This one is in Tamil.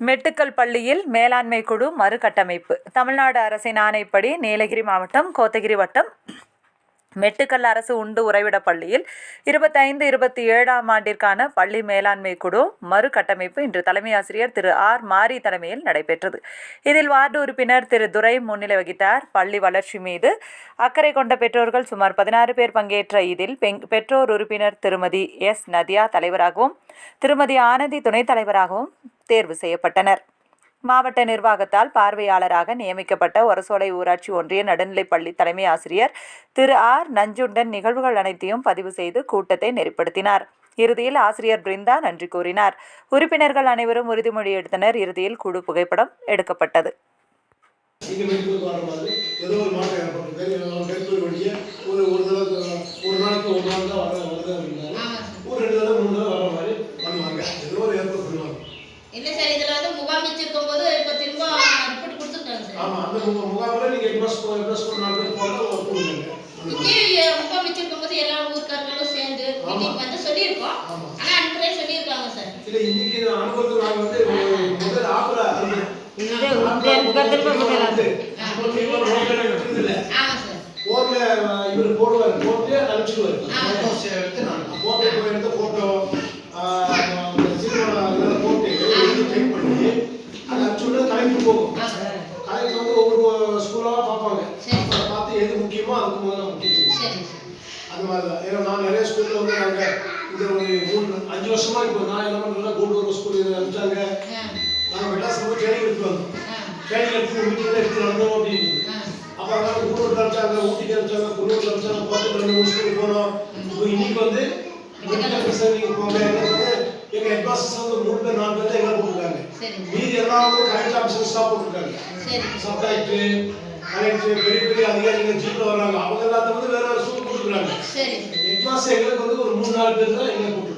மெட்டுக்கல் பள்ளியில் மேலாண்மை குழு மறுகட்டமைப்பு. தமிழ்நாடு அரசின் ஆணைப்படி நீலகிரி மாவட்டம் கோத்தகிரி வட்டம் மெட்டுக்கல் அரசு உண்டு உறைவிட பள்ளியில் இருபத்தைந்து இருபத்தி ஏழாம் ஆண்டிற்கான பள்ளி மேலாண்மை குழு மறுகட்டமைப்பு இன்று தலைமை ஆசிரியர் திரு ஆர். மாரி தலைமையில் நடைபெற்றது. இதில் வார்டு உறுப்பினர் திரு துரை முன்னிலை வகித்தார். பள்ளி வளர்ச்சி மீது அக்கறை கொண்ட பெற்றோர்கள் சுமார் பதினாறு பேர் பங்கேற்ற இதில் பெங் பெற்றோர் உறுப்பினர் திருமதி எஸ். நதியா தலைவராகவும் திருமதி ஆனந்தி துணைத் தலைவராகவும் தேர்வு செய்யப்பட்டனர். மாவட்ட நிர்வாகத்தால் பார்வையாளராக நியமிக்கப்பட்ட ஒரசோலை ஊராட்சி ஒன்றிய நடுநிலைப்பள்ளி தலைமை ஆசிரியர் திரு. ஆர். நஞ்சுண்டன் நிகழ்வுகள் அனைத்தையும் பதிவு செய்து கூட்டத்தை நெறிப்படுத்தினார். இறுதியில் ஆசிரியர் பிருந்தா நன்றி கூறினார். உறுப்பினர்கள் அனைவரும் உறுதிமொழி எடுத்தனர். இறுதியில் குழு புகைப்படம் எடுக்கப்பட்டது. ஒரு ஒரு ஒரு நாளைக்கு ஒரு நாள் தான் நாற்பது முகாமில் நீங்கள் இன்வெஸ்ட் இன்வெஸ்ட் பண்ணாங்க போனால் ஒரு முகாம் வச்சிருக்கும் போது எல்லா ஊருக்காரங்களும் சேர்ந்து மீட்டிங் வந்து சொல்லியிருக்கோம். ஆனால் அனுப்பவே சொல்லியிருக்காங்க சார். இல்லை இன்னைக்கு அனுபவத்தில் நாங்கள் வந்து முதல் ஆப்பில் போர்ல இவர் போடுவார். போட்டு அனுப்பிச்சுடுவார். போட்டோ எடுத்து போட்டோ போட்டு செக் பண்ணி அது அனுப்பிச்சு கலெக்ட் போகும். அதை பார்த்து எது முக்கியமோ அதுக்கு முதல்ல முக்கியம் சரி சார் அந்த மாதிரி தான் ஏன்னா நான் நிறைய ஸ்கூலில் வந்து நாங்கள் இது ஒரு மூணு அஞ்சு வருஷமா இப்போ நான் என்ன பண்ணுறேன் கூட்டூர் ஸ்கூல் இதை அனுப்பிச்சாங்க ஆ நாங்கள் மெட்ராஸ் போய் ட்ரைனிங் எடுத்து வந்தோம் ஆ ட்ரைனிங் எடுத்து மீட்டிங்கில் எடுத்து நடந்தோம் அப்படின்னு ஆ அப்போ அதனால குன்னூர் அனுப்பிச்சாங்க ஊட்டிக்கு அனுப்பிச்சாங்க குன்னூர் அனுப்பிச்சாங்க பார்த்து ரெண்டு மூணு ஸ்கூலுக்கு போனோம் இப்போ இன்னைக்கு வந்து சார் நீங்கள் போங்க எங்களுக்கு வந்து எங்கள் ஹெட் மாஸ்டர்ஸ் வந்து மூணு பேர் நாலு பேர் தான் எங்களை போட்டுருக்காங்க சரி மீதி எல்லாம் வந்து கலெக்டர் ஆஃபீஸர் ஸ்டாஃப் போட்டுருக்காங்க சரி சப் கலெக்டர் கலெக்டர் பெரிய பெரிய அதிகாரிகள் ஜீப்பில் வர்றாங்க. அவங்க எல்லாத்த வந்து வேற வேறு சரி சார். ஹெட் மாஸ்டர் எங்களுக்கு வந்து ஒரு மூணு நாலு பேர் தான் எங்களை போட்டுருக்காங்க